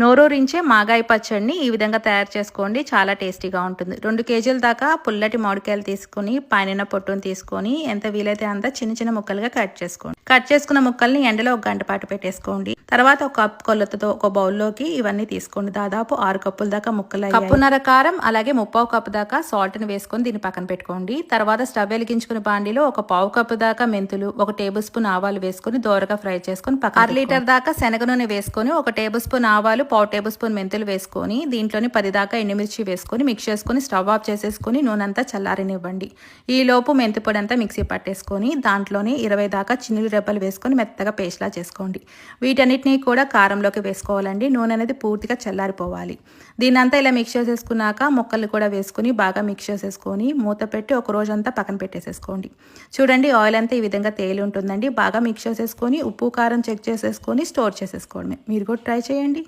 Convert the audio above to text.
నోరూరించే మాగాయ పచ్చడిని ఈ విధంగా తయారు చేసుకోండి. చాలా టేస్టీగా ఉంటుంది. రెండు కేజీల దాకా పుల్లటి మామిడికాయలు తీసుకొని పైన పొట్టును తీసుకొని ఎంత వీలైతే అంత చిన్న చిన్న ముక్కలుగా కట్ చేసుకోండి. కట్ చేసుకున్న ముక్కల్ని ఎండలో ఒక గంట పాటు పెట్టేసుకోండి. తర్వాత ఒక కప్ కొలతతో ఒక బౌల్లోకి ఇవన్నీ తీసుకోండి. దాదాపు ఆరు కప్పుల దాకా ముక్కలు కప్పున్నర కారం అలాగే ముప్పావు కప్పు దాకా సాల్ట్ని వేసుకొని దీన్ని పక్కన పెట్టుకోండి. తర్వాత స్టవ్ వెలిగించుకున్న బాండిలో ఒక పావు కప్పు దాకా మెంతులు ఒక టేబుల్ స్పూన్ ఆవాలు వేసుకొని దోరగా ఫ్రై చేసుకొని పక్కన అర లీటర్ దాకా శనగ నూనె వేసుకొని ఒక టేబుల్ స్పూన్ ఆవాలు పావు టేబుల్ స్పూన్ మెంతులు వేసుకొని దీంట్లోని పది దాకా ఎండుమిర్చి వేసుకొని మిక్స్ చేసుకొని స్టవ్ ఆఫ్ చేసేసుకొని నూనె అంతా చల్లారనివ్వండి. ఈ లోపు మెంతి పొడి అంతా మిక్సీ పట్టేసుకొని దాంట్లోని ఇరవై దాకా చిన్నులు రెబ్బలు వేసుకొని మెత్తగా పేస్ట్లా చేసుకోండి. వీటన్నిటిని కూడా కారంలోకి వేసుకోవాలండి. నూనె అనేది పూర్తిగా చల్లారిపోవాలి. దీనంతా ఇలా మిక్స్ చేసేసుకున్నాక ముక్కలు కూడా వేసుకుని బాగా మిక్స్ చేసేసుకొని మూత పెట్టి ఒక రోజంతా పక్కన పెట్టేసేసుకోండి. చూడండి ఆయిల్ అంతా ఈ విధంగా తేలి ఉంటుందండి. బాగా మిక్స్ చేసేసుకొని ఉప్పు కారం చెక్ చేసేసుకొని స్టోర్ చేసేసుకోవడమే. మీరు కూడా ట్రై చేయండి.